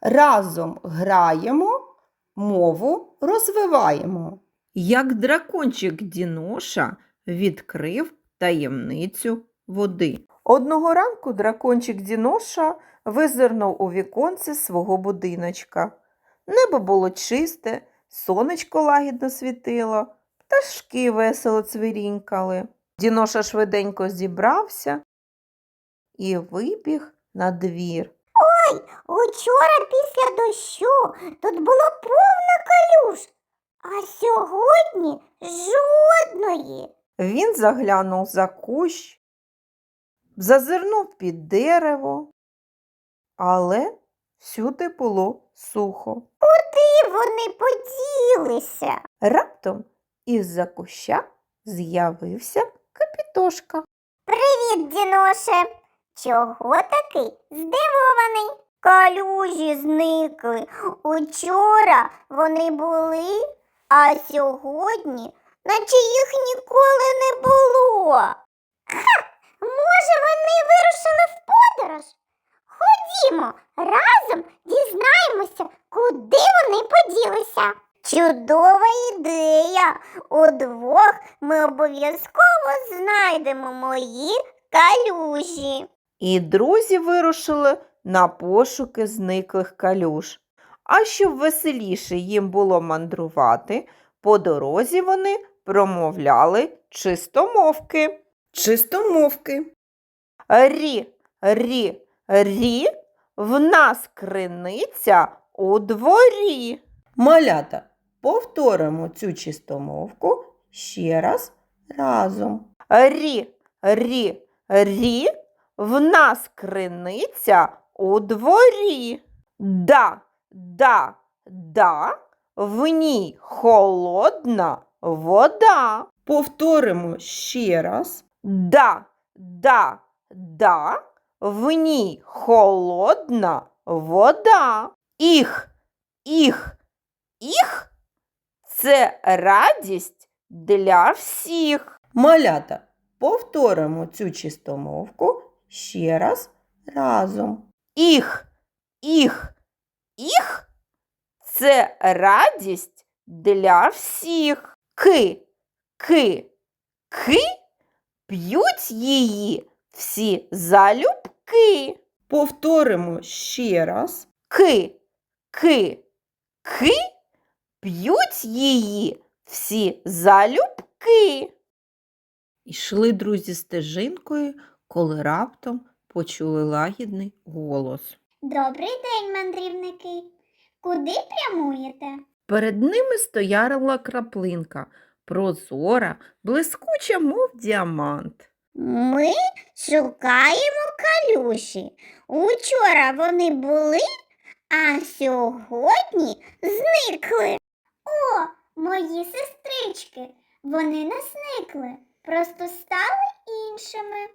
Разом граємо, мову розвиваємо. Як дракончик Діноша відкрив таємницю води. Одного ранку дракончик Діноша визирнув у віконце свого будиночка. Небо було чисте, сонечко лагідно світило, пташки весело цвірінькали. Діноша швиденько зібрався і вибіг на двір. Учора після дощу тут було повно калюж, а сьогодні жодної. Він заглянув за кущ, зазирнув під дерево, але всюди було сухо. Куди вони поділися? Раптом із-за куща з'явився капітошка. Привіт, Діноше. Чого такий здивований? Калюжі зникли. Учора вони були, а сьогодні, наче їх ніколи не було. Ха! Може, вони вирушили в подорож? Ходімо, разом дізнаємося, куди вони поділися. Чудова ідея. Удвох ми обов'язково знайдемо мої калюжі. І друзі вирушили на пошуки зниклих калюж. А щоб веселіше їм було мандрувати, по дорозі вони промовляли чистомовки. Чистомовки. Рі, рі, рі, в нас криниця у дворі. Малята, повторимо цю чистомовку ще раз разом. Рі, рі, рі, в нас криниця у дворі. Да, да, да, в ній холодна вода. Повторимо ще раз. Да, да, да, в ній холодна вода. Іх, іх, іх це радість для всіх. Малята, повторимо цю чистомовку ще раз разом. Іх, іх, іх це радість для всіх. Ки, ки, ки п'ють її всі залюбки. Повторимо ще раз. Ки, ки, ки п'ють її всі залюбки. Ішли друзі стежинкою, коли раптом почули лагідний голос. Добрий день, мандрівники. Куди прямуєте? Перед ними стояла краплинка, прозора, блискуча, мов діамант. Ми шукаємо калюші. Учора вони були, а сьогодні зникли. О, мої сестрички, вони не зникли, просто стали іншими.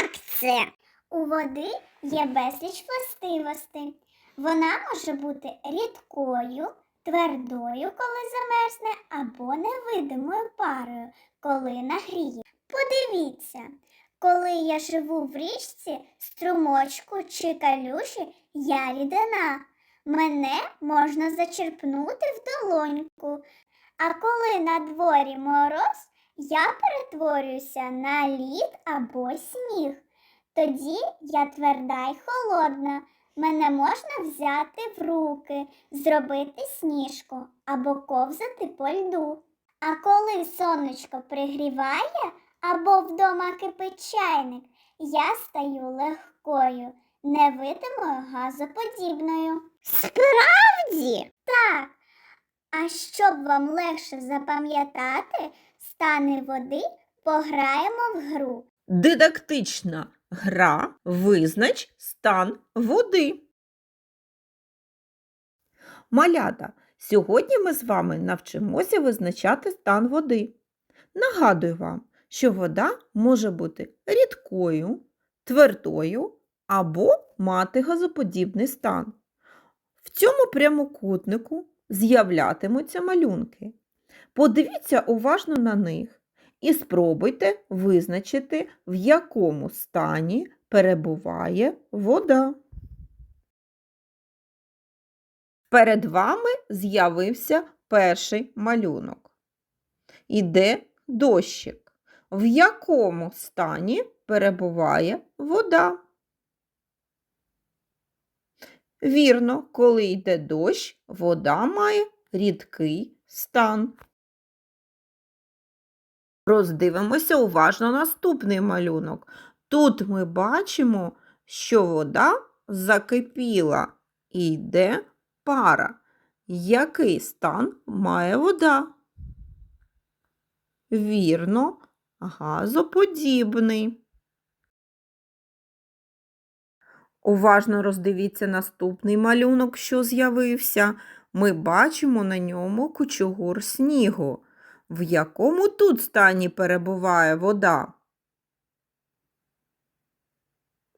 Як це? У води є безліч властивостей. Вона може бути рідкою, твердою, коли замерзне, або невидимою парою, коли нагріє. Подивіться, коли я живу в річці, струмочку чи калюші, я рідина. Мене можна зачерпнути в долоньку. А коли на дворі мороз, я перетворююся на лід або сніг. Тоді я тверда й холодна. Мене можна взяти в руки, зробити сніжку або ковзати по льду. А коли сонечко пригріває або вдома кипить чайник, я стаю легкою, невидимою газоподібною. Справді? Так. А щоб вам легше запам'ятати стани води, пограємо в гру. Дидактична гра визнач стан води. Малята, сьогодні ми з вами навчимося визначати стан води. Нагадую вам, що вода може бути рідкою, твердою або мати газоподібний стан. В цьому прямокутнику з'являтимуться малюнки. Подивіться уважно на них і спробуйте визначити, в якому стані перебуває вода. Перед вами з'явився перший малюнок. Іде дощик. В якому стані перебуває вода? Вірно, коли йде дощ, вода має рідкий стан. Роздивимося уважно наступний малюнок. Тут ми бачимо, що вода закипіла і йде пара. Який стан має вода? Вірно, газоподібний. Уважно роздивіться наступний малюнок, що з'явився. Ми бачимо на ньому кучугур снігу. В якому тут стані перебуває вода?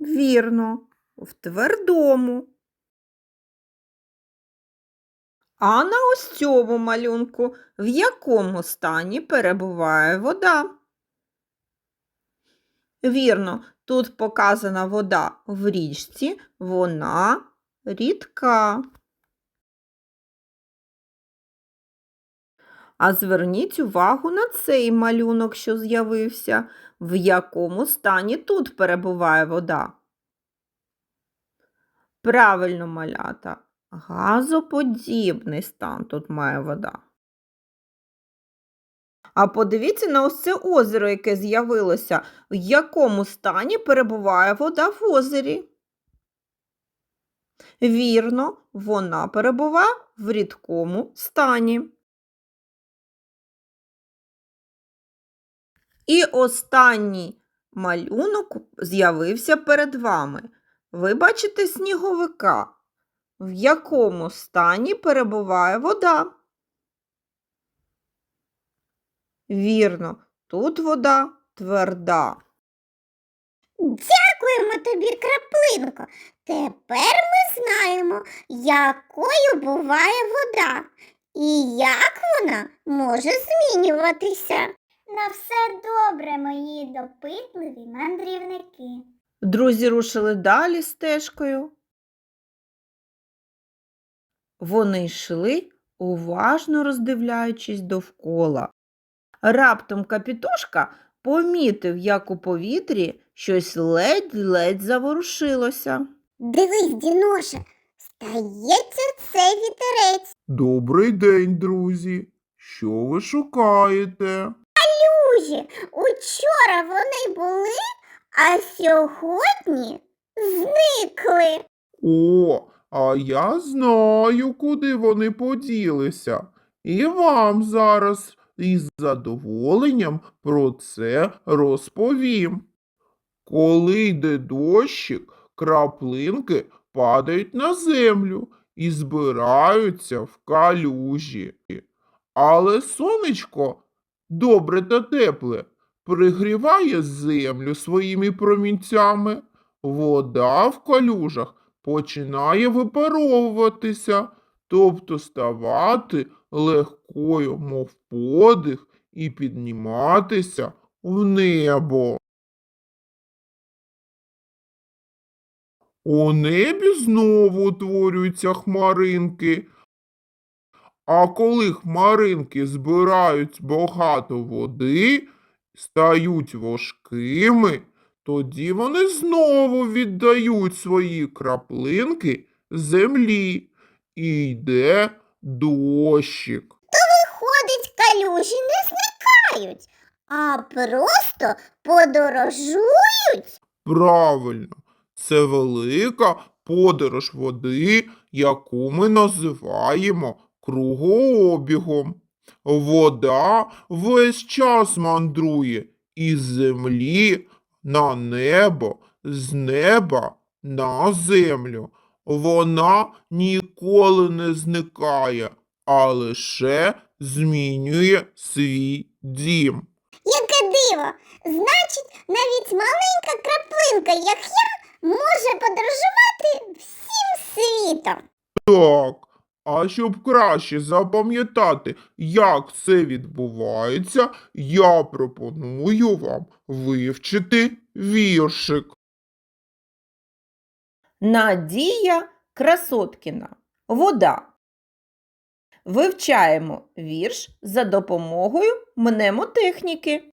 Вірно, в твердому. А на ось цьому малюнку в якому стані перебуває вода? Вірно, тут показана вода в річці, вона рідка. А зверніть увагу на цей малюнок, що з'явився, в якому стані тут перебуває вода. Правильно, малята, газоподібний стан тут має вода. А подивіться на ось це озеро, яке з'явилося. В якому стані перебуває вода в озері? Вірно, вона перебуває в рідкому стані. І останній малюнок з'явився перед вами. Ви бачите сніговика, в якому стані перебуває вода. Вірно, тут вода тверда. Дякуємо тобі, краплинко. Тепер ми знаємо, якою буває вода і як вона може змінюватися. На все добре, мої допитливі мандрівники. Друзі рушили далі стежкою. Вони йшли, уважно роздивляючись довкола. Раптом капітошка помітив, як у повітрі щось ледь-ледь заворушилося. Дивись, Діноше, стається це вітерець. Добрий день, друзі. Що ви шукаєте? Друзі, учора вони були, а сьогодні зникли. О, а я знаю, куди вони поділися. І вам зараз із задоволенням про це розповім. Коли йде дощик, краплинки падають на землю і збираються в калюжі. Але сонечко добре та тепле пригріває землю своїми промінцями. Вода в калюжах починає випаровуватися, тобто ставати легкою, мов подих, і підніматися в небо. У небі знову утворюються хмаринки. А коли хмаринки збирають багато води, стають важкими, тоді вони знову віддають свої краплинки землі. І йде дощик. То Виходить, калюжі не зникають, а просто подорожують. Правильно, це велика подорож води, яку ми називаємо кругообігом. Вода весь час мандрує із землі на небо, з неба на землю. Вона ніколи не зникає, а лише змінює свій дім. Яке диво! Значить, навіть маленька краплинка, як я, може подорожувати всім світом. Так, а щоб краще запам'ятати, як це відбувається, я пропоную вам вивчити віршик. Надія Красоткіна. Вода. Вивчаємо вірш за допомогою мнемотехніки.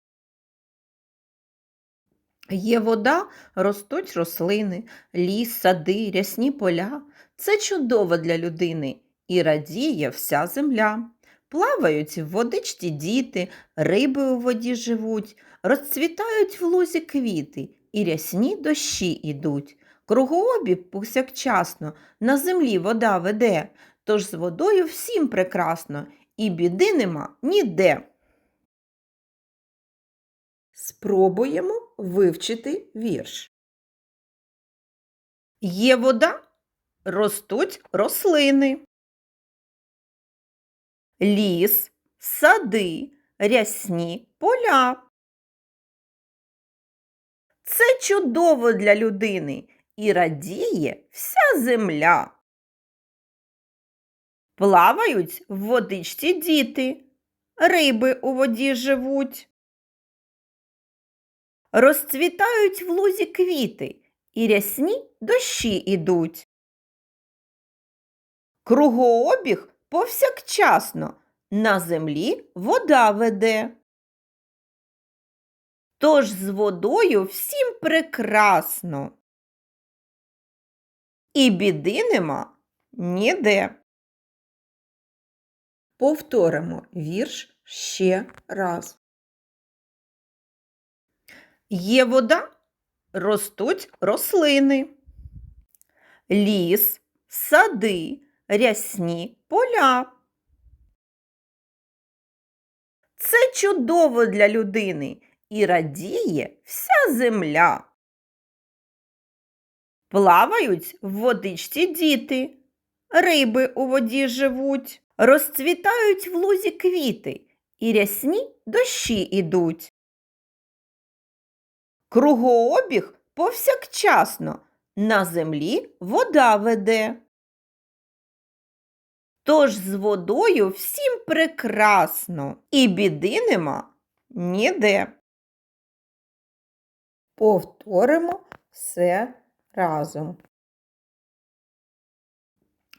Є вода, ростуть рослини, ліс, сади, рясні поля. Це чудово для людини і радіє вся земля. Плавають в водичці діти, риби у воді живуть, розцвітають в лузі квіти, і рясні дощі ідуть. Кругообіг повсякчасно, на землі вода веде, тож з водою всім прекрасно, і біди нема ніде. Спробуємо вивчити вірш. Є вода, ростуть рослини. Ліс, сади, рясні поля. Це чудово для людини і радіє вся земля. Плавають в водичці діти, риби у воді живуть. Розцвітають в лузі квіти, і рясні дощі ідуть. Кругообіг повсякчасно, на землі вода веде. Тож з водою всім прекрасно. І біди нема ніде. Повторимо вірш ще раз. Є вода, ростуть рослини. Ліс, сади, рясні поля. Це чудово для людини і радіє вся земля. Плавають в водичці діти, риби у воді живуть, розцвітають в лузі квіти, і рясні дощі ідуть. Кругообіг повсякчасно, на землі вода веде. Тож з водою всім прекрасно, і біди нема ніде. Повторимо все разом.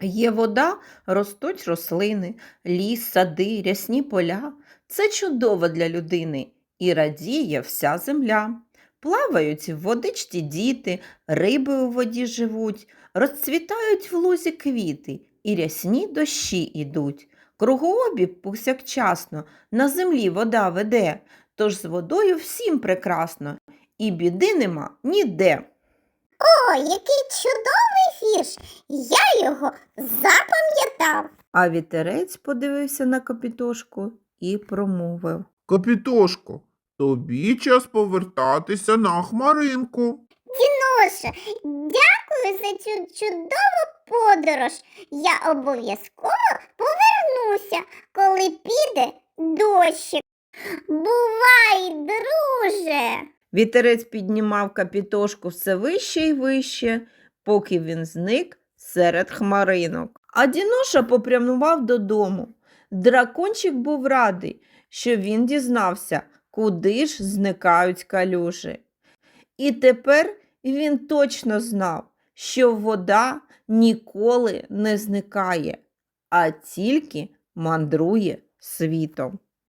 Є вода, ростуть рослини, ліс, сади, рясні поля. Це чудово для людини і радіє вся земля. Плавають в водичці діти, риби у воді живуть, розцвітають в лузі квіти, і рясні дощі ідуть. Кругообіг повсякчасно, на землі вода веде, тож з водою всім прекрасно, і біди нема ніде. О, який чудовий вірш! Я його запам'ятав. А вітерець подивився на капітошку і промовив. Капітошко, тобі час повертатися на хмаринку. Діноша, дякую за цю чудову подорож. Я обов'язково повернуся, коли піде дощик. Бувай, друже! Вітерець піднімав капітошку все вище й вище, поки він зник серед хмаринок. А Діноша попрямував додому. Дракончик був радий, що він дізнався, куди ж зникають калюжі. І тепер він точно знав, що вода ніколи не зникає, а тільки мандрує світом.